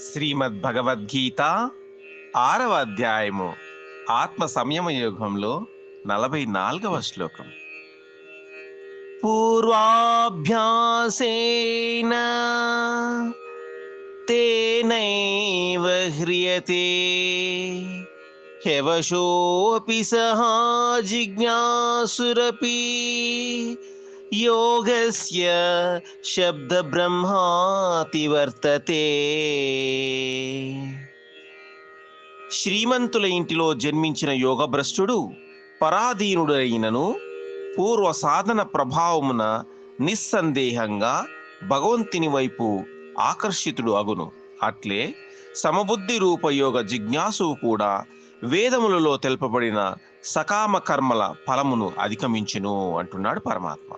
శ్రీమద్ భగవద్గీత ఆరవ అధ్యాయము ఆత్మ సంయమ యోగంలో నలభై నాలుగవ శ్లోకం. పూర్వాభ్యాసేన తేనైవ హ్రియతే హ్యవశోऽपि సహా జిజ్ఞాసురపి. యోగస్య శబ్ద బ్రహ్మాతి వర్తతే శ్రీమంతుల ఇంటిలో జన్మించిన యోగభ్రష్టుడు పరాధీనుడైనను పూర్వ సాధన ప్రభావమున నిస్సందేహంగా భగవంతుని వైపు ఆకర్షితుడు అగును. అట్లే సమబుద్ధి రూపయోగ జిజ్ఞాసు కూడా వేదములలో తెలుపబడిన సకామ కర్మల ఫలమును అధిగమించును అంటున్నాడు పరమాత్మ.